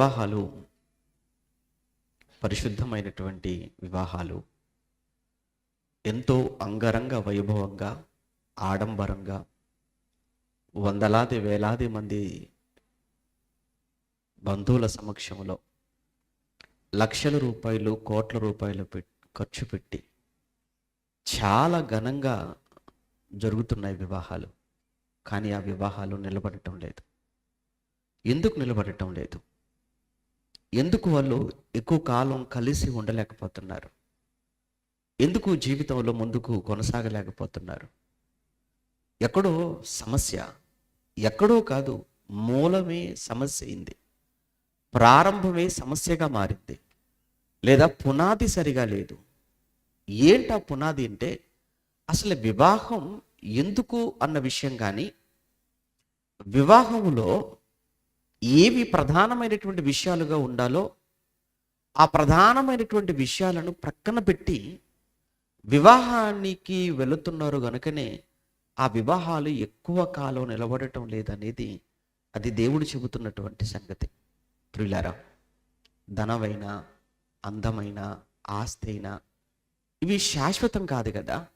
వివాహాలు పరిశుద్ధమైనటువంటి వివాహాలు ఎంతో అంగరంగ వైభవంగా ఆడంబరంగా వందలాది వేలాది మంది బంధువుల సమక్షంలో లక్షల రూపాయలు కోట్ల రూపాయలు పెట్ ఖర్చు పెట్టి చాలా ఘనంగా జరుగుతున్నాయి వివాహాలు. కానీ ఆ వివాహాలు నిలబడటం లేదు. ఎందుకు నిలబడటం లేదు? ఎందుకు వాళ్ళు ఎక్కువ కాలం కలిసి ఉండలేకపోతున్నారు? ఎందుకు జీవితంలో ముందుకు కొనసాగలేకపోతున్నారు? ఎక్కడో సమస్య ఎక్కడో కాదు మూలమే సమస్య అయింది. ప్రారంభమే సమస్యగా మారింది. లేదా పునాది సరిగా లేదు. ఏంటా పునాది అంటే అసలు వివాహం ఎందుకు అన్న విషయం కానీ వివాహంలో ఏవి ప్రధానమైనటువంటి విషయాలుగా ఉండాలో ఆ ప్రధానమైనటువంటి విషయాలను ప్రక్కన పెట్టి వివాహానికి వెళుతున్నారు గనుకనే ఆ వివాహాలు ఎక్కువ కాలం నిలబడటం లేదనేది అది దేవుడు చెబుతున్నటువంటి సంగతి. ప్రియులారా ధనమైన అందమైన ఆస్తి అయినా ఇవి శాశ్వతం కాదు కదా.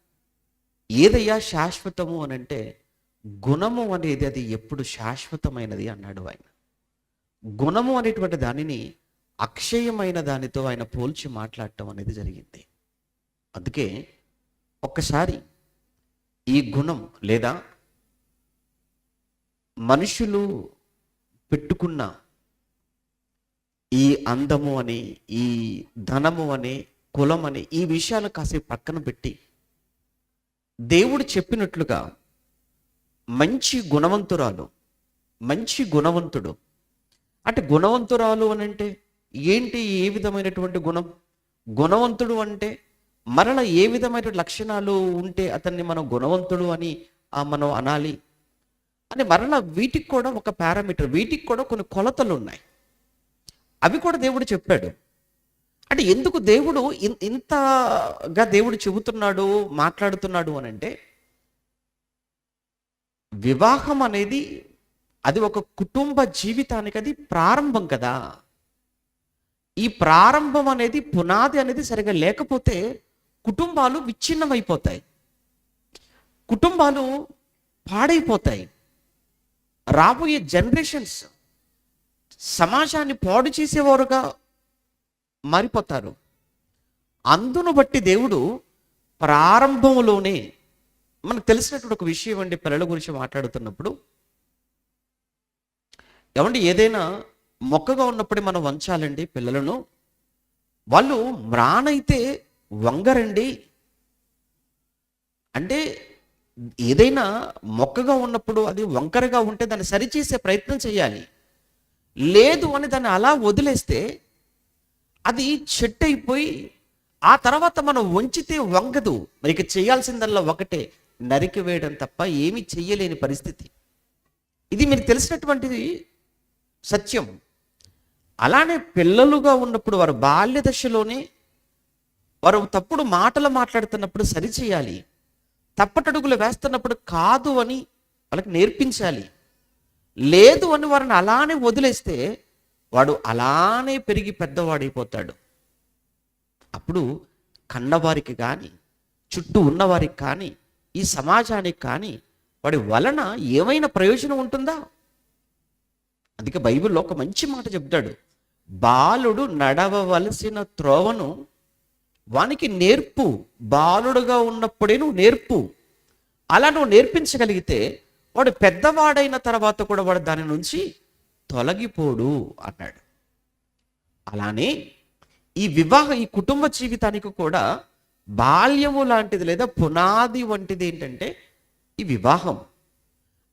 ఏదయ్యా శాశ్వతము అని అంటే గుణము అనేది అది ఎప్పుడు శాశ్వతమైనది అన్నాడు ఆయన. గుణము అనేటువంటి దానిని అక్షయమైన దానితో ఆయన పోల్చి మాట్లాడటం అనేది జరిగింది. అందుకే ఒక్కసారి ఈ గుణం లేదా మనుషులు పెట్టుకున్న ఈ అందము అని ఈ ధనము అని కులం అని ఈ విషయాలు కాసేపు పక్కన పెట్టి దేవుడు చెప్పినట్లుగా మంచి గుణవంతురాలు మంచి గుణవంతుడు అంటే గుణవంతురాలు అని అంటే ఏంటి ఏ విధమైనటువంటి గుణం? గుణవంతుడు అంటే మరల ఏ విధమైన లక్షణాలు ఉంటే అతన్ని మనం గుణవంతుడు అని ఆ మనం అనాలి? అని మరల వీటికి కూడా ఒక పారామీటర్ వీటికి కూడా కొన్ని కొలతలు ఉన్నాయి. అవి కూడా దేవుడు చెప్పాడు. అంటే ఎందుకు దేవుడు ఇన్- ఇంతగా దేవుడు చెబుతున్నాడు మాట్లాడుతున్నాడు అని అంటే వివాహం అనేది అది ఒక కుటుంబ జీవితానికి అది ప్రారంభం కదా. ఈ ప్రారంభం అనేది పునాది అనేది సరిగా లేకపోతే కుటుంబాలు విచ్ఛిన్నమైపోతాయి. కుటుంబాలు పాడైపోతాయి. రాబోయే జనరేషన్స్ సమాజాన్ని పాడు చేసేవారుగా మారిపోతారు. అందును బట్టి దేవుడు ప్రారంభంలోనే మనకు తెలిసినటువంటి ఒక విషయం అండి పిల్లల గురించి మాట్లాడుతున్నప్పుడు. ఏమంటే ఏదైనా మొక్కగా ఉన్నప్పుడే మనం వంచాలండి పిల్లలను. వాళ్ళు మ్రానైతే వంగరండి. అంటే ఏదైనా మొక్కగా ఉన్నప్పుడు అది వంకరగా ఉంటే దాన్ని సరిచేసే ప్రయత్నం చేయాలి. లేదు అని దాన్ని అలా వదిలేస్తే అది చెట్టు అయిపోయి ఆ తర్వాత మనం వంచితే వంగదు. మరి ఇక చేయాల్సిందల్లా ఒకటే నరికి వేయడం తప్ప ఏమీ చెయ్యలేని పరిస్థితి. ఇది మీరు తెలిసినటువంటిది సత్యం. అలానే పిల్లలుగా ఉన్నప్పుడు వారు బాల్య దశలోనే వారు తప్పుడు మాటలు మాట్లాడుతున్నప్పుడు సరిచేయాలి తప్పటడుగులు వేస్తున్నప్పుడు కాదు అని వాళ్ళకి నేర్పించాలి. లేదు అని వారిని అలానే వదిలేస్తే వాడు అలానే పెరిగి పెద్దవాడైపోతాడు. అప్పుడు కన్నవారికి కానీ చుట్టూ ఉన్నవారికి కానీ ఈ సమాజానికి కానీ వాడి వలన ఏమైనా ప్రయోజనం ఉంటుందా? అందుకే బైబిల్లో ఒక మంచి మాట చెప్తాడు. బాలుడు నడవవలసిన త్రోవను వానికి నేర్పు. బాలుడుగా ఉన్నప్పుడే నువ్వు నేర్పు. అలా నువ్వు నేర్పించగలిగితే వాడు పెద్దవాడైన తర్వాత కూడా వాడు దాని నుంచి తొలగిపోడు అన్నాడు. అలానే ఈ వివాహ ఈ కుటుంబ జీవితానికి కూడా బాల్యము లాంటిది లేదా పునాది వంటిది ఏంటంటే ఈ వివాహం.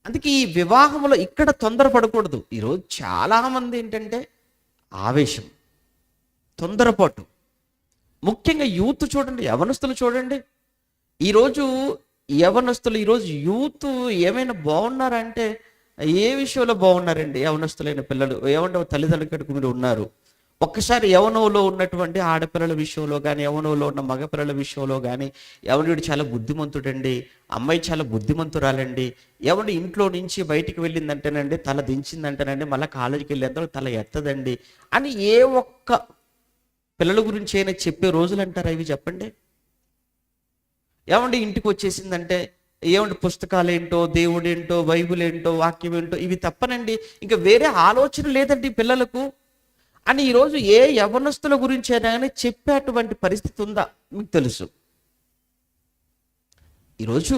అందుకే ఈ వివాహంలో ఇక్కడ తొందరపడకూడదు. ఈరోజు చాలా మంది ఏంటంటే ఆవేశం తొందరపాటు. ముఖ్యంగా యూత్ చూడండి యవనస్తులు చూడండి. ఈరోజు యవనస్తులు ఈరోజు యూత్ ఏమైనా బాగున్నారంటే ఏ విషయంలో బాగున్నారండి యవనస్తులైన పిల్లలు? ఏమంటే తల్లిదండ్రులు మీరు ఉన్నారు. ఒక్కసారి యవనంలో ఉన్నటువంటి ఆడపిల్లల విషయంలో కానీ యవనంలో ఉన్న మగపిల్లల విషయంలో కానీ యవనుడు చాలా బుద్ధిమంతుడండి అమ్మాయి చాలా బుద్ధిమంతురాలండి. ఎవడు ఇంట్లో నుంచి బయటికి వెళ్ళిందంటేనండి తల దించిందంటేనండి మళ్ళీ కాలేజీకి వెళ్ళేంత తల ఎత్తదండి అని ఏ ఒక్క పిల్లల గురించి అయినా చెప్పే రోజులు అంటారా ఇవి చెప్పండి? ఏమండి ఇంటికి వచ్చేసిందంటే ఏమంటే పుస్తకాలు ఏంటో దేవుడు ఏంటో బైబుల్ ఏంటో వాక్యం ఏంటో ఇవి తప్పనండి. ఇంకా వేరే ఆలోచన లేదండి పిల్లలకు. అని ఈరోజు ఏ యవనస్తుల గురించి అయినా కానీ చెప్పేటువంటి పరిస్థితి ఉందా? మీకు తెలుసు. ఈరోజు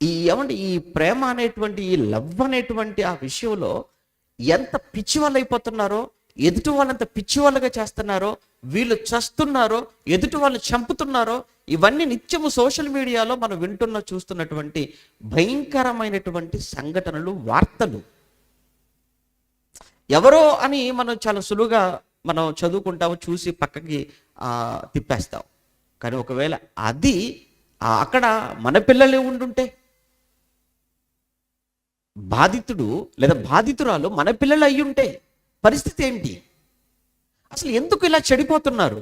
ఈ ఏమంటే ఈ ప్రేమ అనేటువంటి ఈ లవ్ అనేటువంటి ఆ విషయంలో ఎంత పిచ్చి వాళ్ళు అయిపోతున్నారో ఎదుటి వాళ్ళంత పిచ్చి వాళ్ళగా చేస్తున్నారో వీళ్ళు చస్తున్నారో ఎదుటి వాళ్ళు చంపుతున్నారో ఇవన్నీ నిత్యము సోషల్ మీడియాలో మనం వింటున్న చూస్తున్నటువంటి భయంకరమైనటువంటి సంఘటనలు వార్తలు. ఎవరో అని మనం చాలా సులువుగా మనం చదువుకుంటాము చూసి పక్కకి ఆ, తిప్పేస్తాం. కానీ ఒకవేళ అది అక్కడ మన పిల్లలే ఉండుంటే? బాధితుడు లేదా బాధితురాలు మన పిల్లలు అయ్యుంటే పరిస్థితి ఏంటి? అసలు ఎందుకు ఇలా చెడిపోతున్నారు?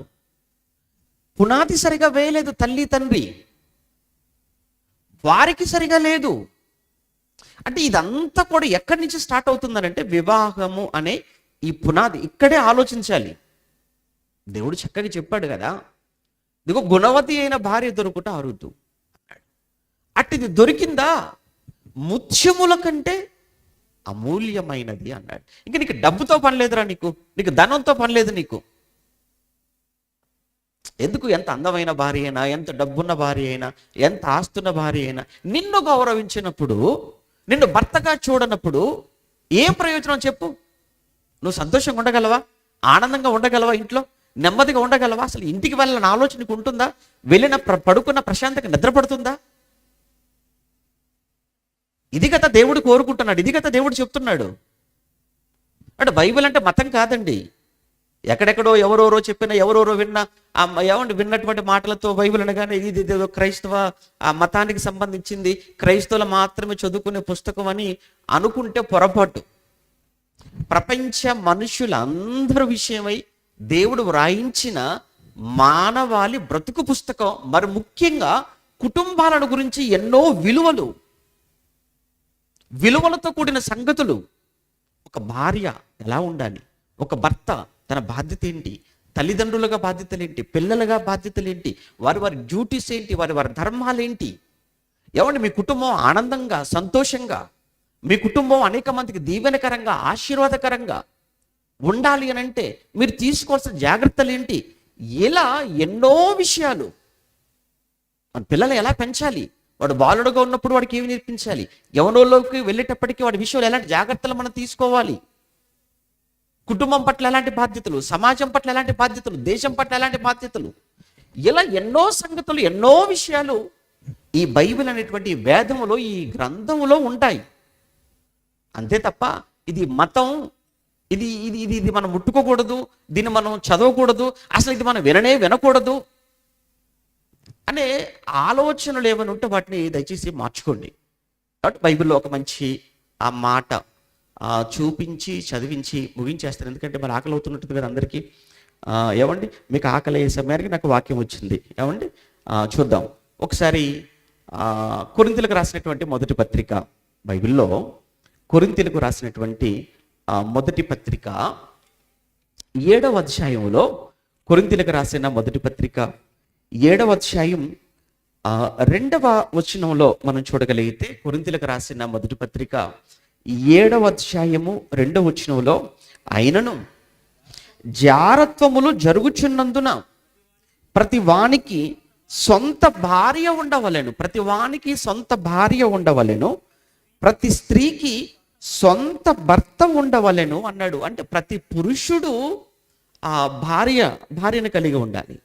పునాది సరిగా వేయలేదు తల్లి తండ్రి. వారికి సరిగా లేదు. అంటే ఇదంతా కూడా ఎక్కడి నుంచి స్టార్ట్ అవుతుందనంటే వివాహము అనే ఈ పునాది ఇక్కడే ఆలోచించాలి. దేవుడు చక్కగా చెప్పాడు కదా ఇదిగో గుణవతి అయిన భార్య దొరుకుట అరుదు అట్టిది దొరికిందా? ముత్యముల కంటే అమూల్యమైనది అన్నాడు. ఇంకా నీకు డబ్బుతో పని లేదురా నీకు నీకు ధనంతో పని లేదు నీకు. ఎందుకు ఎంత అందమైన భార్య అయినా ఎంత డబ్బున్న భార్య అయినా ఎంత ఆస్తున్న భార్య అయినా నిన్ను గౌరవించినప్పుడు నిన్ను భర్తగా చూడనప్పుడు ఏం ప్రయోజనం చెప్పు? నువ్వు సంతోషంగా ఉండగలవా? ఆనందంగా ఉండగలవా ఇంట్లో? నెమ్మదిగా ఉండగలవా? అసలు ఇంటికి వెళ్ళాలని ఆలోచన నీకు ఉంటుందా? వెళ్ళిన ప్ర- పడుకున్న ప్రశాంతగా నిద్రపడుతుందా ఇది కదా దేవుడు కోరుకుంటున్నాడు. ఇది కదా దేవుడు చెప్తున్నాడు. అంటే బైబిల్ అంటే మతం కాదండి. ఎక్కడెక్కడో ఎవరెవరో చెప్పిన ఎవరెవరో విన్న ఏమంటే ఏమండి విన్నటువంటి మాటలతో బైబిల్ అనగానే ఇది ఏదో క్రైస్తవ ఆ మతానికి సంబంధించింది. క్రైస్తవులు మాత్రమే చదువుకునే పుస్తకం అని అనుకుంటే పొరపాటు. ప్రపంచ మనుషులందరి విషయమై దేవుడు వ్రాయించిన మానవాళి బ్రతుకు పుస్తకం. మరి ముఖ్యంగా కుటుంబాలను గురించి ఎన్నో విలువలు. విలువలతో కూడిన సంగతులు. ఒక భార్య ఎలా ఉండాలి? ఒక భర్త తన బాధ్యత ఏంటి తల్లిదండ్రులుగా బాధ్యతలు ఏంటి పిల్లలుగా బాధ్యతలు ఏంటి వారి వారి డ్యూటీస్ ఏంటి? వారి వారి ధర్మాలు ఏంటి ఏమండి మీ కుటుంబం ఆనందంగా సంతోషంగా? మీ కుటుంబం అనేక మందికి దీవెనకరంగా ఆశీర్వాదకరంగా ఉండాలి అని అంటే మీరు తీసుకోవాల్సిన జాగ్రత్తలు ఏంటి ఇలా ఎన్నో విషయాలు. మన పిల్లలు ఎలా పెంచాలి? వాడు బాలుడుగా ఉన్నప్పుడు వాడికి ఏమి నేర్పించాలి? యవనంలోకి వెళ్ళేటప్పటికీ వాడి విషయంలో ఎలాంటి జాగ్రత్తలు మనం తీసుకోవాలి? కుటుంబం పట్ల ఎలాంటి బాధ్యతలు? సమాజం పట్ల ఎలాంటి బాధ్యతలు? దేశం పట్ల ఎలాంటి బాధ్యతలు? ఇలా ఎన్నో సంగతులు ఎన్నో విషయాలు ఈ బైబిల్ అనేటువంటి వేదములో ఈ గ్రంథములో ఉంటాయి. అంతే తప్ప ఇది మతం ఇది ఇది ఇది ఇది మనం ముట్టుకోకూడదు దీన్ని మనం చదవకూడదు అసలు ఇది మనం విననే వినకూడదు అనే ఆలోచనలు ఏమైనా ఉంటే వాటిని దయచేసి మార్చుకోండి. కాబట్టి బైబిల్లో ఒక మంచి ఆ మాట చూపించి చదివించి ముగించేస్తారు. ఎందుకంటే మరి ఆకలి అవుతున్నట్టు కదా అందరికీ. ఏమండి? మీకు ఆకలి అయ్యే సమయానికి నాకు వాక్యం వచ్చింది. ఏమండి? చూద్దాం. ఒకసారి కొరింతలకు రాసినటువంటి మొదటి పత్రిక బైబిల్లో కొరింతలకు రాసినటువంటి మొదటి పత్రిక ఏడవ అధ్యాయంలో కొరింతలకు రాసిన మొదటి పత్రిక ఏడవ అధ్యాయం రెండవ వచనంలో మనం చూడగలిగితే కొరింతలకు రాసిన మొదటి పత్రిక ఏడవ అధ్యాయము రెండవ వచనంలో అయినను జారత్వములు జరుగుచున్నందున ప్రతి వానికి సొంత భార్య ఉండవలెను. ప్రతి వానికి సొంత భార్య ఉండవలెను. ప్రతి స్త్రీకి సొంత భర్త ఉండవలెను అన్నాడు. అంటే ప్రతి పురుషుడు ఆ భార్య భార్యను కలిగి ఉండాలి.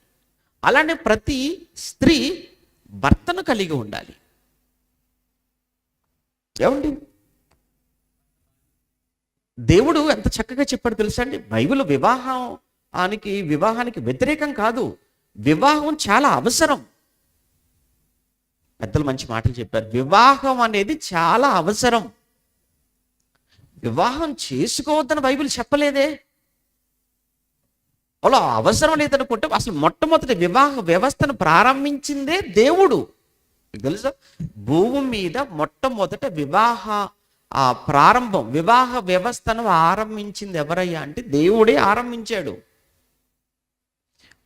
అలానే ప్రతి స్త్రీ భర్తను కలిగి ఉండాలి. ఏమండి? దేవుడు ఎంత చక్కగా చెప్పాడు తెలుసా అండి? బైబిల్ వివాహానికి వివాహానికి వ్యతిరేకం కాదు. వివాహం చాలా అవసరం. పెద్దలు మంచి మాటలు చెప్పారు. వివాహం అనేది చాలా అవసరం. వివాహం చేసుకోవద్దని బైబిల్ చెప్పలేదే. అలా అవసరం లేదనుకుంటే అసలు మొట్టమొదటి వివాహ వ్యవస్థను ప్రారంభించిందే దేవుడు. తెలుసా? భూమి మీద మొట్టమొదట వివాహ ఆ ప్రారంభం వివాహ వ్యవస్థను ఆరంభించింది ఎవరయ్యా అంటే దేవుడే ఆరంభించాడు.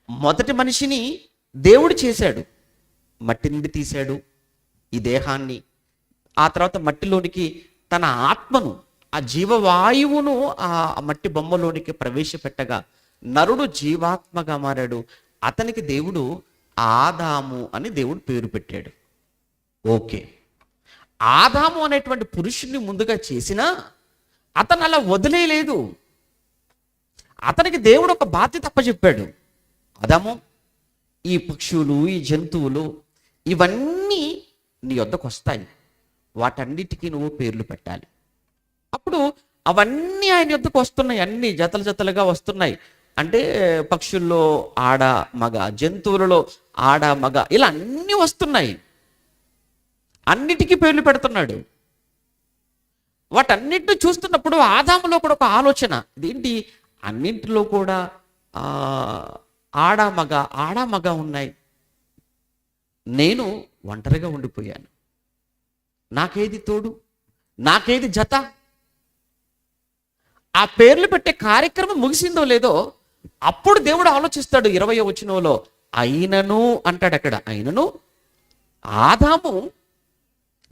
మొదటి మనిషిని దేవుడు చేశాడు. మట్టి నుండి తీశాడు ఈ దేహాన్ని. ఆ తర్వాత మట్టిలోనికి తన ఆత్మను ఆ జీవవాయువును ఆ మట్టి బొమ్మలోనికి ప్రవేశపెట్టగా నరుడు జీవాత్మగా మారాడు. అతనికి దేవుడు ఆదాము అని దేవుడు పేరు పెట్టాడు. ఓకే. ఆదాము అనేటువంటి పురుషుణ్ణి ముందుగా చేసినా అతను అలా వదిలేయలేదు. అతనికి దేవుడు ఒక బాధ్యత అప్పచెప్పాడు. అదాము ఈ పక్షులు ఈ జంతువులు ఇవన్నీ నీ వద్దకు వస్తాయి. వాటన్నిటికీ నువ్వు పేర్లు పెట్టాలి. అప్పుడు అవన్నీ ఆయన యొద్దకు వస్తున్నాయి. అన్ని జతలు జతలుగా వస్తున్నాయి. అంటే పక్షుల్లో ఆడ మగ జంతువులలో ఆడ మగ ఇలా అన్నీ వస్తున్నాయి. అన్నిటికీ పేర్లు పెడుతున్నాడు. వాటన్నిటిని చూస్తున్నప్పుడు ఆదాములో కూడా ఒక ఆలోచన. ఇదేంటి? అన్నింటిలో కూడా ఆడామగ ఆడామగ ఉన్నాయి. నేను ఒంటరిగా ఉండిపోయాను. నాకేది తోడు? నాకేది జత? ఆ పేర్లు పెట్టే కార్యక్రమం ముగిసిందో లేదో అప్పుడు దేవుడు ఆలోచిస్తాడు ఇరవై వచనంలో అయినను అంటాడు అక్కడ. అయినను ఆదాము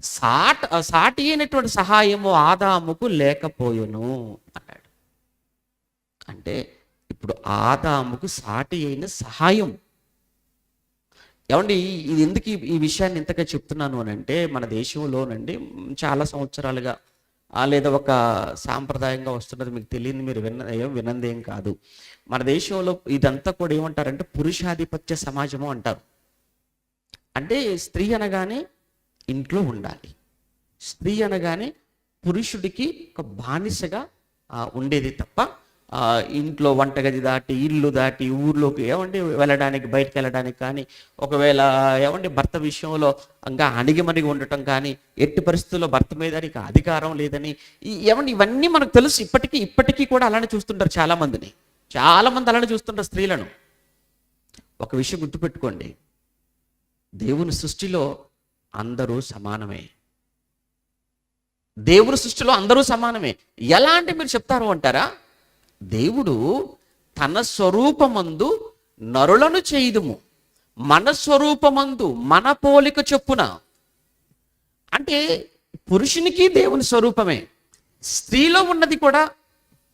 సాట్ సాటి అయినటువంటి సహాయము ఆదాముకు లేకపోయును అన్నాడు. అంటే ఇప్పుడు ఆదాముకు సాటి అయిన సహాయం. ఏమండి ఇది ఎందుకు ఈ- విషయాన్ని ఇంతగా చెప్తున్నాను అని అంటే మన దేశంలోనండి చాలా సంవత్సరాలుగా లేదా ఒక సాంప్రదాయంగా వస్తున్నది మీకు తెలియదు మీరు విన్న ఏం వినంది ఏం కాదు. మన దేశంలో ఇదంతా కూడా ఏమంటారంటే పురుషాధిపత్య సమాజము అంటారు. అంటే స్త్రీ అనగానే ఇంట్లో ఉండాలి. స్త్రీ అనగానే పురుషుడికి ఒక బానిసగా ఉండేది తప్ప ఇంట్లో వంటగది దాటి ఇల్లు దాటి ఊర్లోకి ఏమంటే వెళ్ళడానికి బయటకు వెళ్ళడానికి కానీ ఒకవేళ ఏమంటే భర్త విషయంలో ఇంకా అణిగిమణిగి ఉండటం కానీ ఎట్టి పరిస్థితుల్లో భర్త మీద నీకు అధికారం లేదని ఏమంటే ఇవన్నీ మనకు తెలుసు. ఇప్పటికీ ఇప్పటికీ కూడా అలానే చూస్తుంటారు చాలా మందిని చాలా మంది అలానే చూస్తుంటారు స్త్రీలను. ఒక విషయం గుర్తుపెట్టుకోండి. దేవుని సృష్టిలో అందరూ సమానమే. దేవుడు సృష్టిలో అందరూ సమానమే. ఎలా అంటే మీరు చెప్తారు అంటారా? దేవుడు తన స్వరూపమందు నరులను చేయుదుము. మన స్వరూపమందు మన పోలిక చొప్పున. అంటే పురుషునికి దేవుని స్వరూపమే. స్త్రీలో ఉన్నది కూడా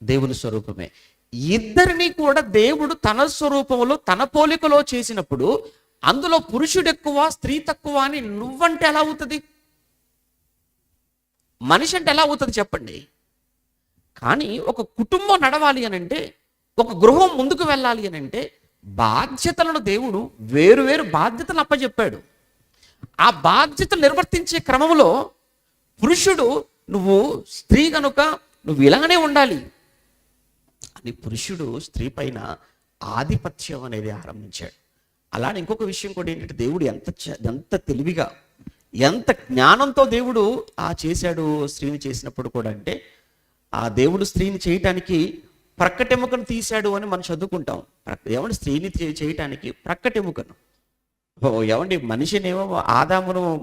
దేవుని స్వరూపమే. ఇద్దరిని కూడా దేవుడు తన స్వరూపంలో తన పోలికలో చేసినప్పుడు అందులో పురుషుడు ఎక్కువ స్త్రీ తక్కువ అని నువ్వంటే ఎలా అవుతుంది? మనిషి అంటే ఎలా అవుతుంది చెప్పండి? కానీ ఒక కుటుంబం నడవాలి అని అంటే ఒక గృహం ముందుకు వెళ్ళాలి అని అంటే బాధ్యతలను దేవుడు వేరు వేరు బాధ్యతలు అప్పచెప్పాడు ఆ బాధ్యతలు నిర్వర్తించే క్రమంలో పురుషుడు నువ్వు స్త్రీ కనుక నువ్వు ఇలానే ఉండాలి. అని పురుషుడు స్త్రీ పైన ఆధిపత్యం అనేది ఆరంభించాడు. అలానే ఇంకొక విషయం కూడా ఏంటంటే దేవుడు ఎంత ఎంత తెలివిగా ఎంత జ్ఞానంతో దేవుడు ఆ చేశాడు స్త్రీని చేసినప్పుడు కూడా అంటే ఆ దేవుడు స్త్రీని చేయటానికి ప్రక్కటెముకను తీశాడు అని మనం చదువుకుంటాం. ప్రక్క- ఏమంటే స్త్రీని చేయటానికి ప్రక్కటెముకను? ఏమండి మనిషినేమో ఆదామును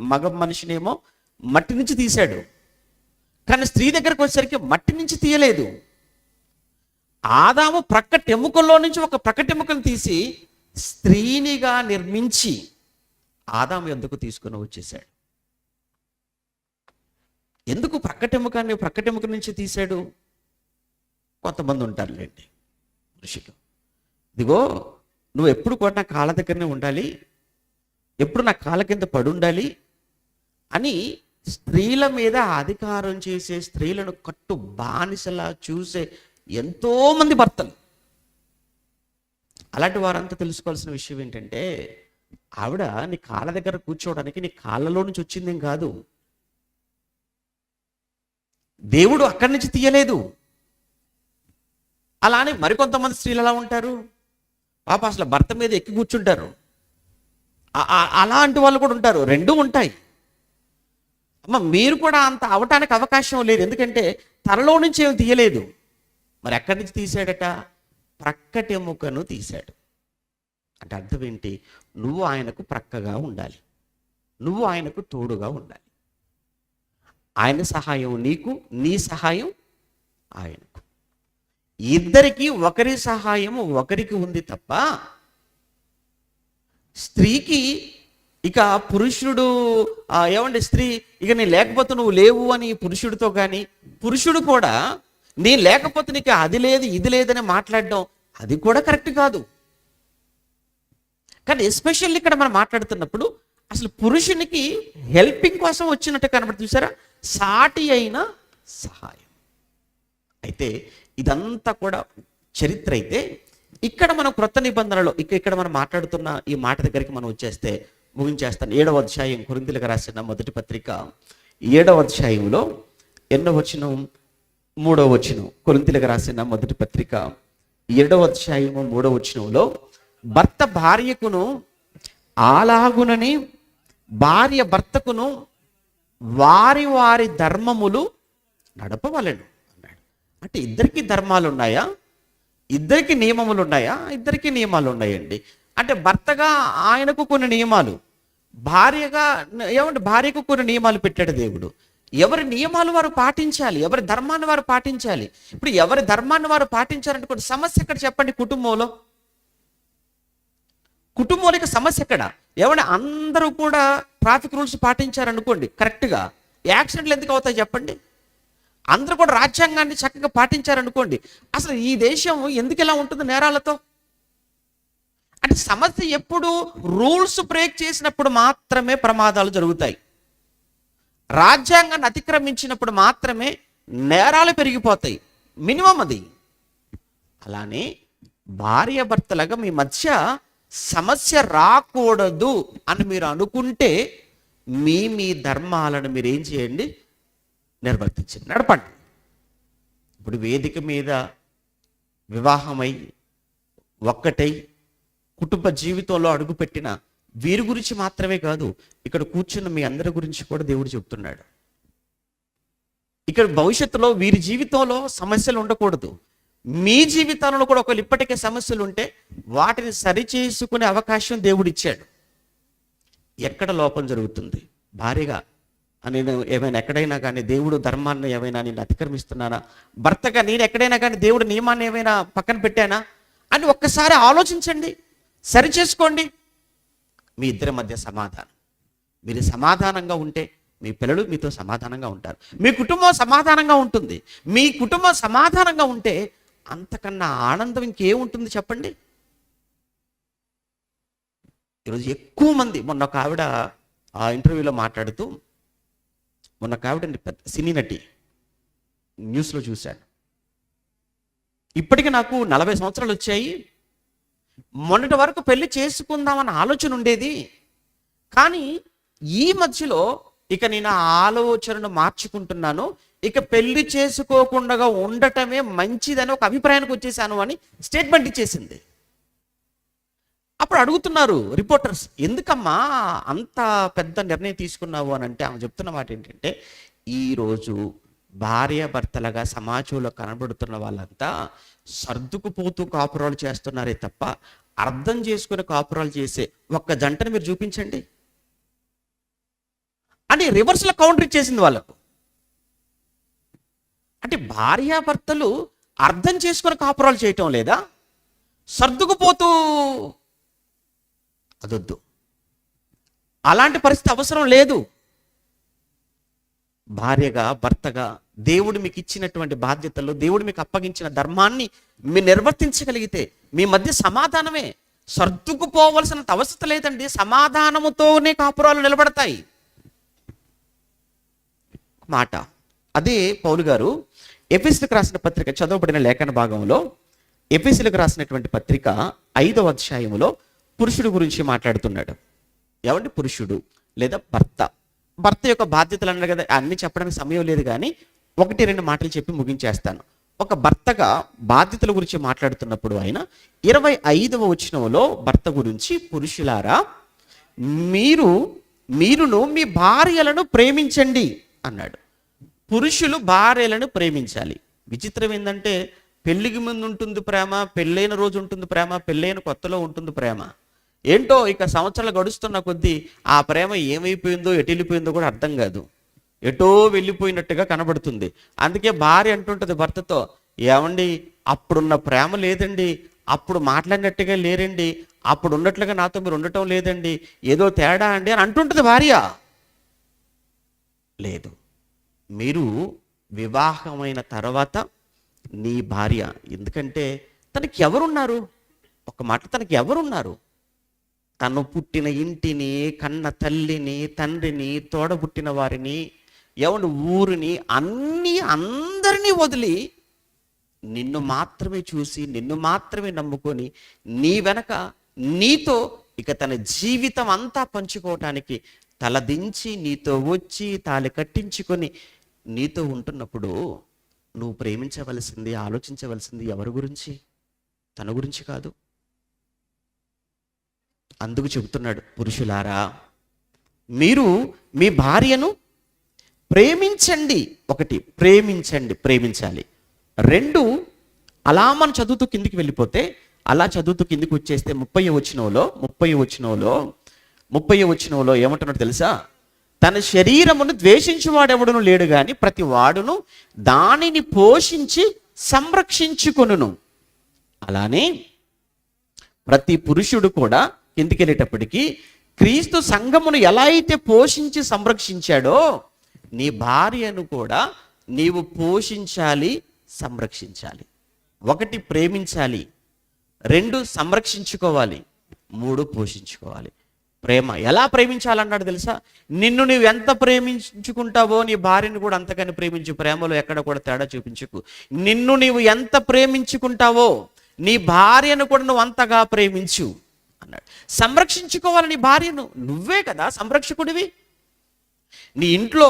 మగ మనిషినేమో మట్టి నుంచి తీశాడు. కానీ స్త్రీ దగ్గరకు వచ్చేసరికి మట్టి నుంచి తీయలేదు. ఆదాము ప్రక్కటెముకల్లో నుంచి ఒక ప్రక్కటెముకను తీసి స్త్రీనిగా నిర్మించి ఆదాము ఎందుకు తీసుకుని వచ్చేసాడు ఎందుకు ప్రక్కటెముకాన్ని ప్రక్కటెముక నుంచి తీశాడు? కొంతమంది ఉంటారులేండి ఋషులు ఇదిగో నువ్వు ఎప్పుడు కూడా నా కాళ్ళ దగ్గరనే ఉండాలి ఎప్పుడు నా కాళ్ళ కింద పడుండాలి అని స్త్రీల మీద అధికారం చేసే స్త్రీలను కట్టు బానిసలా చూసే ఎంతోమంది భర్తలు. అలాంటి వారంతా తెలుసుకోవాల్సిన విషయం ఏంటంటే ఆవిడ నీ కాళ్ళ దగ్గర కూర్చోవడానికి నీ కాళ్ళలో నుంచి వచ్చిందేం కాదు. దేవుడు అక్కడి నుంచి తీయలేదు. అలానే మరికొంతమంది స్త్రీలు ఎలా ఉంటారు? పాప అసలు భర్త మీద ఎక్కి కూర్చుంటారు. అలాంటి వాళ్ళు కూడా ఉంటారు. రెండు ఉంటాయి. అమ్మ మీరు కూడా అంత అవటానికి అవకాశం లేదు. ఎందుకంటే తనలో నుంచి ఏమి తీయలేదు. మరి ఎక్కడి నుంచి తీసాడట ప్రక్కటెముకను తీశాడు. అంటే అర్థం ఏంటి? నువ్వు ఆయనకు ప్రక్కగా ఉండాలి. నువ్వు ఆయనకు తోడుగా ఉండాలి. ఆయన సహాయం నీకు నీ సహాయం ఆయనకు. ఇద్దరికి ఒకరి సహాయం ఒకరికి ఉంది తప్ప స్త్రీకి ఇక పురుషుడు ఏమంటే ఏమండి స్త్రీ? ఇక నీ లేకపోతే నువ్వు లేవు అని పురుషుడితో కానీ పురుషుడు కూడా నీ లేకపోతే నీకు అది లేదు ఇది లేదని మాట్లాడడం అది కూడా కరెక్ట్ కాదు. కానీ ఎస్పెషల్లీ ఇక్కడ మనం మాట్లాడుతున్నప్పుడు అసలు పురుషునికి హెల్పింగ్ కోసం వచ్చినట్టు కనబడుతుంది చూసారా? సాటి అయిన సహాయం. అయితే ఇదంతా కూడా చరిత్ర అయితే ఇక్కడ మనం క్రొత్త నిబంధనలో ఇక ఇక్కడ మనం మాట్లాడుతున్న ఈ మాట దగ్గరికి మనం వచ్చేస్తే ముగించేస్తాను ఏడవ అధ్యాయం కొరింతలకు రాసిన మొదటి పత్రిక. ఏడవ అధ్యాయంలో ఎన్నో వచనం మూడవ వచనం కొరింతలకు రాసిన మొదటి పత్రిక ఏడవ అధ్యాయము మూడవ వచనంలో భర్త భార్యకును అలాగునని భార్య భర్తకును వారి వారి ధర్మములు నడపవలను అన్నాడు. అంటే ఇద్దరికి ధర్మాలు ఉన్నాయా ఇద్దరికి నియమములు ఉన్నాయా ఇద్దరికి నియమాలు ఉన్నాయండి అంటే భర్తగా ఆయనకు కొన్ని నియమాలు భార్యగా ఏమంటే భార్యకు కొన్ని నియమాలు పెట్టాడు దేవుడు. ఎవరి నియమాలు వారు పాటించాలి ఎవరి ధర్మాన్ని వారు పాటించాలి? ఇప్పుడు ఎవరి ధర్మాన్ని వారు పాటించాలంటే కొన్ని సమస్య ఎక్కడ చెప్పండి కుటుంబంలో? కుటుంబంలో సమస్య ఎక్కడ? ఏమంటే అందరూ కూడా ట్రాఫిక్ రూల్స్ పాటించారనుకోండి కరెక్ట్గా. యాక్సిడెంట్లు ఎందుకు అవుతాయి చెప్పండి? అందరూ కూడా రాజ్యాంగాన్ని చక్కగా పాటించారనుకోండి అసలు ఈ దేశం ఎందుకు ఇలా ఉంటుంది నేరాలతో? అంటే సమస్య ఎప్పుడు రూల్స్ బ్రేక్ చేసినప్పుడు మాత్రమే ప్రమాదాలు జరుగుతాయి. రాజ్యాంగాన్ని అతిక్రమించినప్పుడు మాత్రమే నేరాలు పెరిగిపోతాయి. మినిమం అది. అలానే భార్య భర్తలుగా మీ మధ్య సమస్య రాకూడదు అని మీరు అనుకుంటే మీ మీ ధర్మాలను మీరు ఏం చేయండి? నిర్వర్తించండి. నడపండి. ఇప్పుడు వేదిక మీద వివాహమై ఒక్కటై కుటుంబ జీవితంలో అడుగుపెట్టిన వీరి గురించి మాత్రమే కాదు ఇక్కడ కూర్చున్న మీ అందరి గురించి కూడా దేవుడు చెప్తున్నాడు. ఇక్కడ భవిష్యత్తులో వీరి జీవితంలో సమస్యలు ఉండకూడదు. మీ జీవితంలో కూడా ఒకవేళ ఇప్పటికే సమస్యలు ఉంటే వాటిని సరిచేసుకునే అవకాశం దేవుడు ఇచ్చాడు. ఎక్కడ లోపం జరుగుతుంది? భారీగా నేను ఏమైనా ఎక్కడైనా కానీ దేవుడు ధర్మాన్ని ఏమైనా నేను అతిక్రమిస్తున్నానా? భర్తగా నేను ఎక్కడైనా కానీ దేవుడు నియమాన్ని ఏమైనా పక్కన పెట్టానా? అని ఒక్కసారి ఆలోచించండి సరి చేసుకోండి మీ ఇద్దరి మధ్య సమాధానం. మీరు సమాధానంగా ఉంటే మీ పిల్లలు మీతో సమాధానంగా ఉంటారు. మీ కుటుంబం సమాధానంగా ఉంటుంది. మీ కుటుంబం సమాధానంగా ఉంటే అంతకన్నా ఆనందం ఇంకేముంటుంది చెప్పండి? ఈరోజు ఎక్కువ మంది మొన్న ఒక ఆవిడ ఆ ఇంటర్వ్యూలో మాట్లాడుతూ మొన్న ఒక ఆవిడ పెద్ద సినీ నటి న్యూస్లో చూశాను. ఇప్పటికి నాకు నలభై సంవత్సరాలు వచ్చాయి. మొన్నటి వరకు పెళ్ళి చేసుకుందామన్న ఆలోచన ఉండేది. కానీ ఈ మధ్యలో ఇక నేను ఆ ఆలోచనను మార్చుకుంటున్నాను. ఇక పెళ్ళి చేసుకోకుండా ఉండటమే మంచిదని ఒక అభిప్రాయానికి వచ్చేసాను అని స్టేట్మెంట్ ఇచ్చేసింది. అప్పుడు అడుగుతున్నారు రిపోర్టర్స్ ఎందుకమ్మా అంత పెద్ద నిర్ణయం తీసుకున్నావు? అని అంటే ఆమె చెప్తున్న మాట ఏంటంటే ఈరోజు భార్య భర్తలుగా సమాజంలో కనబడుతున్న వాళ్ళంతా సర్దుకుపోతూ కాపురాలు చేస్తున్నారే తప్ప అర్థం చేసుకుని కాపురాలు చేసే ఒక్క జంటను మీరు చూపించండి. అని రివర్స్లో కౌంటర్ ఇచ్చేసింది వాళ్ళకు. అంటే భార్యాభర్తలు అర్థం చేసుకుని కాపురాలు చేయటం లేదా? సర్దుకుపోతూ అదొద్దు. అలాంటి పరిస్థితి అవసరం లేదు. భార్యగా భర్తగా దేవుడు మీకు ఇచ్చినటువంటి బాధ్యతలు దేవుడు మీకు అప్పగించిన ధర్మాన్ని మీరు నిర్వర్తించగలిగితే మీ మధ్య సమాధానమే. సర్దుకుపోవలసిన అవసరం లేదండి. సమాధానముతోనే కాపురాలు నిలబడతాయి. మాట. అదే పౌలు గారు ఎపిసిలకు రాసిన పత్రిక చదవబడిన లేఖన భాగంలో ఎపిసిలకు రాసినటువంటి పత్రిక ఐదవ అధ్యాయంలో పురుషుడు గురించి మాట్లాడుతున్నాడు. ఏమంటే పురుషుడు లేదా భర్త. భర్త యొక్క బాధ్యతలు అన్నారు కదా అన్ని చెప్పడానికి సమయం లేదు కానీ ఒకటి రెండు మాటలు చెప్పి ముగించేస్తాను. ఒక భర్తగా బాధ్యతల గురించి మాట్లాడుతున్నప్పుడు ఆయన ఇరవై ఐదవ వచనంలో భర్త గురించి పురుషులారా మీరు మీరును మీ భార్యలను ప్రేమించండి అన్నాడు. పురుషులు భార్యలను ప్రేమించాలి. విచిత్రం ఏంటంటే పెళ్ళికి ముందు ఉంటుంది ప్రేమ పెళ్ళైన రోజు ఉంటుంది ప్రేమ పెళ్ళైన కొత్తలో ఉంటుంది ప్రేమ. ఏంటో ఇక సంవత్సరాలు గడుస్తున్న కొద్దీ ఆ ప్రేమ ఏమైపోయిందో ఎటు వెళ్ళిపోయిందో కూడా అర్థం కాదు. ఎటో వెళ్ళిపోయినట్టుగా కనబడుతుంది. అందుకే భార్య అంటుంటుంది భర్తతో ఏమండి అప్పుడున్న ప్రేమ లేదండి అప్పుడు మాట్లాడినట్టుగా లేరండి అప్పుడు ఉన్నట్లుగా నాతో మీరు ఉండటం లేదండి ఏదో తేడా అండి అని అంటుంటుంది భార్య. లేదు. మీరు వివాహమైన తర్వాత నీ భార్య ఎందుకంటే తనకి ఎవరున్నారు? ఒక మాట తనకి ఎవరున్నారు? తను పుట్టిన ఇంటిని కన్న తల్లిని తండ్రిని తోడబుట్టిన వారిని ఎవరి ఊరిని అన్ని అందరినీ వదిలి నిన్ను మాత్రమే చూసి నిన్ను మాత్రమే నమ్ముకొని నీ వెనక నీతో ఇక తన జీవితం అంతా పంచుకోవటానికి తలదించి నీతో వచ్చి తాలి కట్టించుకొని నీతో ఉంటున్నప్పుడు నువ్వు ప్రేమించవలసింది ఆలోచించవలసింది ఎవరి గురించి? తన గురించి కాదు. అందుకు చెబుతున్నాడు పురుషులారా మీరు మీ భార్యను ప్రేమించండి. ఒకటి ప్రేమించండి ప్రేమించాలి. రెండు అలా మనం చదువుతూ కిందికి వెళ్ళిపోతే అలా చదువుతూ కిందికి వచ్చేస్తే ముప్పై వచ్చినోలో ముప్పై వచ్చినోలో ముప్పై వచ్చినోలో ఏమంటున్నాడు తెలుసా? తన శరీరమును ద్వేషించువాడెవడును లేడు గాని ప్రతి వాడును దానిని పోషించి సంరక్షించుకొనును. అలానే ప్రతి పురుషుడు కూడా కిందికెళ్ళేటప్పటికీ క్రీస్తు సంఘమును ఎలా అయితే పోషించి సంరక్షించాడో నీ భార్యను కూడా నీవు పోషించాలి సంరక్షించాలి. ఒకటి ప్రేమించాలి రెండు సంరక్షించుకోవాలి మూడు పోషించుకోవాలి. ప్రేమ ఎలా ప్రేమించాలన్నాడు తెలుసా? నిన్ను నువ్వు ఎంత ప్రేమించుకుంటావో నీ భార్యను కూడా అంతకని ప్రేమించు ప్రేమలో ఎక్కడ కూడా తేడా చూపించుకు. నిన్ను నీవు ఎంత ప్రేమించుకుంటావో నీ భార్యను కూడా నువ్వు అంతగా ప్రేమించు. అన్నాడు. సంరక్షించుకోవాలని భార్యను నువ్వే కదా సంరక్షకుడివి? నీ ఇంట్లో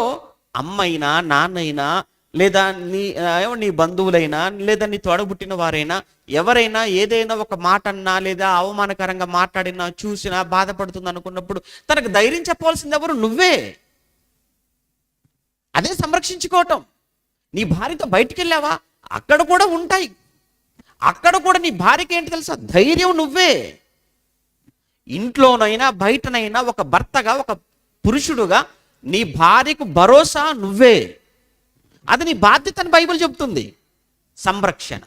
అమ్మైనా నాన్నైనా లేదా నీ నీ బంధువులైనా లేదా నీ తోడబుట్టిన వారైనా ఎవరైనా ఏదైనా ఒక మాట అన్నా లేదా అవమానకరంగా మాట్లాడినా చూసినా బాధపడుతుంది అనుకున్నప్పుడు తనకు ధైర్యం చెప్పవలసింది ఎవరు? నువ్వే. అదే సంరక్షించుకోవటం. నీ భార్యతో బయటికి వెళ్ళావా అక్కడ కూడా ఉంటాయి. అక్కడ కూడా నీ భార్యకి ఏంటి తెలుసా? ధైర్యం నువ్వే. ఇంట్లోనైనా బయటనైనా ఒక భర్తగా ఒక పురుషుడుగా నీ భార్యకు భరోసా నువ్వే. అది నీ బాధ్యతని బైబిల్ చెబుతుంది. సంరక్షణ.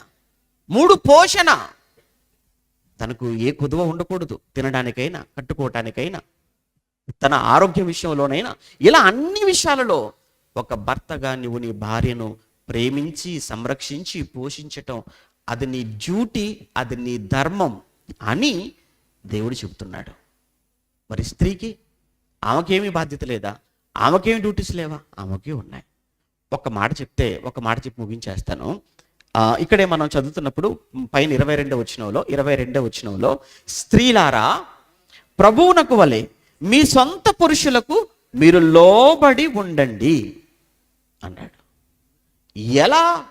మూడు పోషణ. తనకు ఏ కుదువ ఉండకూడదు. తినడానికైనా కట్టుకోవటానికైనా తన ఆరోగ్య విషయంలోనైనా. ఇలా అన్ని విషయాలలో ఒక భర్తగా నువ్వు నీ భార్యను ప్రేమించి సంరక్షించి పోషించటం అది నీ డ్యూటీ అది నీ ధర్మం అని దేవుడు చెబుతున్నాడు. మరి స్త్రీకి ఆమెకేమీ బాధ్యత లేదా? ఆమెకేమి డ్యూటీస్ లేవా? ఆమెకి ఉన్నాయి. ఒక మాట చెప్తే ఒక మాట చెప్పి ముగించేస్తాను. ఇక్కడే మనం చదువుతున్నప్పుడు పైన ఇరవై రెండో వచ్చినంలో ఇరవై రెండో వచ్చినంలో స్త్రీలారా ప్రభువునకు వలె మీ సొంత పురుషులకు మీరు లోబడి ఉండండి అన్నాడు. ఎలా?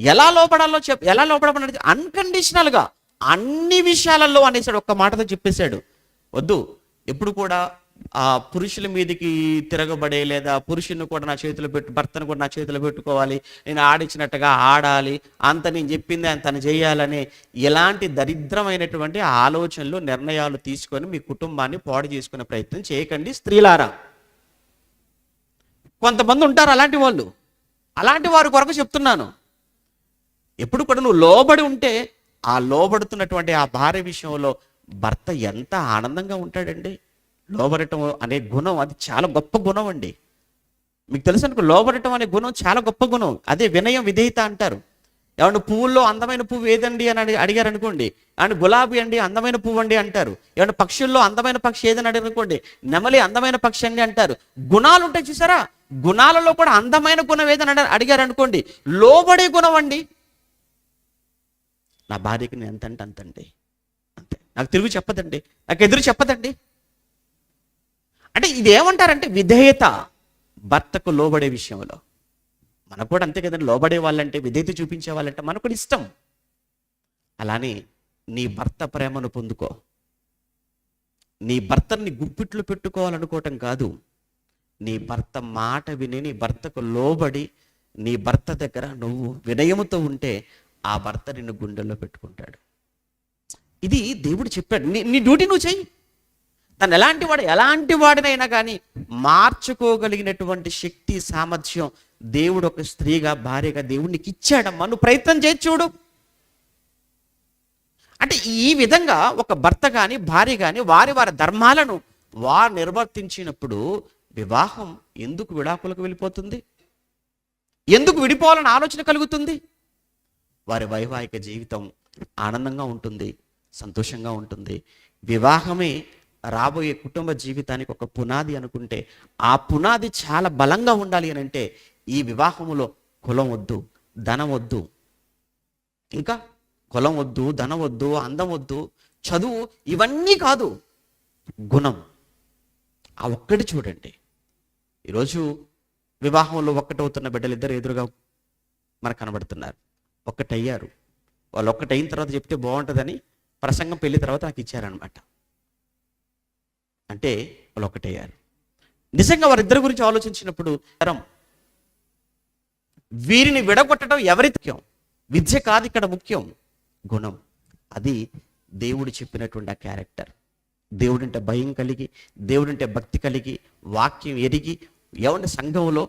ఎలా లోపడాలో చెప్ ఎలా లోపడమన్నది అన్కండిషనల్గా అన్ని విషయాలలో అనేసాడు ఒక్క మాటతో చెప్పేశాడు. వద్దు ఎప్పుడు కూడా ఆ పురుషుల మీదకి తిరగబడే లేదా పురుషుని కూడా నా చేతిలో పెట్టు భర్తను కూడా నా చేతిలో పెట్టుకోవాలి నేను ఆడించినట్టుగా ఆడాలి అంత నేను చెప్పింది ఆయన తను చేయాలని ఎలాంటి దరిద్రమైనటువంటి ఆలోచనలు నిర్ణయాలు తీసుకొని మీ కుటుంబాన్ని పాడు చేసుకునే ప్రయత్నం చేయకండి స్త్రీలారా. కొంతమంది ఉంటారు అలాంటి వాళ్ళు. అలాంటి వారి కొరకు చెప్తున్నాను. ఎప్పుడు కూడా నువ్వు లోబడి ఉంటే ఆ లోబడుతున్నటువంటి ఆ భార్య విషయంలో భర్త ఎంత ఆనందంగా ఉంటాడండి? లోబడటం అనే గుణం అది చాలా గొప్ప గుణం అండి. మీకు తెలుసు అనుకో లోబడటం అనే గుణం చాలా గొప్ప గుణం. అదే వినయం విధేయత అంటారు. ఏమన్నా పువ్వుల్లో అందమైన పువ్వు ఏదండి అని అడిగి అడిగారు అనుకోండి. అండ్ గులాబీ అండి అందమైన పువ్వు అండి అంటారు. ఏమన్నా పక్షుల్లో అందమైన పక్షి ఏదని అడిగారు అనుకోండి. నెమలి అందమైన పక్షి అండి అంటారు. గుణాలు ఉంటాయి చూసారా? గుణాలలో కూడా అందమైన గుణం ఏదని అడిగారు అనుకోండి. లోబడే గుణం అండి. నా భార్యకి నేను ఎంత అంటే అంతండి. అంతే. నాకు తిరుగు చెప్పదండి. నాకు ఎదురు చెప్పదండి. అంటే ఇది ఏమంటారంటే విధేయత భర్తకు లోబడే విషయంలో. మనకు కూడా అంతే కదండి. లోబడే వాళ్ళంటే విధేయత చూపించే వాళ్ళంటే మనకు ఇష్టం. అలానే నీ భర్త ప్రేమను పొందుకో. నీ భర్తని గుప్పిట్లు పెట్టుకోవాలనుకోవటం కాదు. నీ భర్త మాట విని నీ భర్తకు లోబడి నీ భర్త దగ్గర నువ్వు వినయముతో ఉంటే ఆ భర్త నిన్ను గుండెల్లో పెట్టుకుంటాడు. ఇది దేవుడు చెప్పాడు నీ నీ డ్యూటీ నువ్వు చెయ్యి. తను ఎలాంటి వాడు ఎలాంటి వాడినైనా కానీ మార్చుకోగలిగినటువంటి శక్తి సామర్థ్యం దేవుడు ఒక స్త్రీగా భార్యగా దేవుడికి ఇచ్చాడమ్మా. నువ్వు ప్రయత్నం చేసి చూడు. అంటే ఈ విధంగా ఒక భర్త కానీ భార్య కానీ వారి వారి ధర్మాలను వారు నిర్వర్తించినప్పుడు వివాహం ఎందుకు విడాకులకు వెళ్ళిపోతుంది? ఎందుకు విడిపోవాలని ఆలోచన కలుగుతుంది? వారి వైవాహిక జీవితం ఆనందంగా ఉంటుంది సంతోషంగా ఉంటుంది. వివాహమే రాబోయే కుటుంబ జీవితానికి ఒక పునాది అనుకుంటే ఆ పునాది చాలా బలంగా ఉండాలి అని అంటే ఈ వివాహములో కులం వద్దు ధనం వద్దు. ఇంకా కులం వద్దు ధనం వద్దు అందం వద్దు చదువు ఇవన్నీ కాదు గుణం. ఆ ఒక్కటి చూడండి. ఈరోజు వివాహంలో ఒక్కటవుతున్న బిడ్డలు ఇద్దరు ఎదురుగా మనకు కనబడుతున్నారు. ఒక్కటయ్యారు. వాళ్ళు ఒక్కటైన తర్వాత చెప్తే బాగుంటుందని ప్రసంగం పెళ్ళి తర్వాత నాకు ఇచ్చారనమాట అంటే వాళ్ళు ఒక్కటయ్యారు నిజంగా వారిద్దరి గురించి ఆలోచించినప్పుడు తరం వీరిని విడగొట్టడం ఎవరి ముఖ్యం? విద్య కాదు ఇక్కడ ముఖ్యం. గుణం. అది దేవుడు చెప్పినటువంటి ఆ క్యారెక్టర్. దేవుడంటే భయం కలిగి దేవుడంటే భక్తి కలిగి వాక్యం ఎరిగి ఎవరి సంఘంలో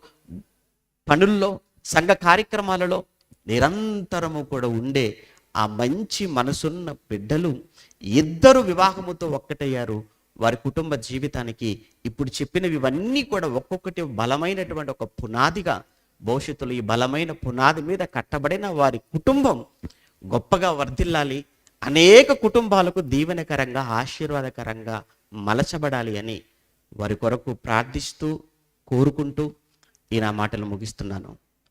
పనుల్లో సంఘ కార్యక్రమాలలో నిరంతరము కూడా ఉండే ఆ మంచి మనసున్న బిడ్డలు ఇద్దరు వివాహముతో ఒక్కటయ్యారు. వారి కుటుంబ జీవితానికి ఇప్పుడు చెప్పినవి ఇవన్నీ కూడా ఒక్కొక్కటి బలమైనటువంటి ఒక పునాదిగా భవిష్యత్తులో ఈ బలమైన పునాది మీద కట్టబడిన వారి కుటుంబం గొప్పగా వర్ధిల్లాలి. అనేక కుటుంబాలకు దీవెనకరంగా ఆశీర్వాదకరంగా మలచబడాలి అని వారి కొరకు ప్రార్థిస్తూ కోరుకుంటూ ఈ నా మాటలు ముగిస్తున్నాను.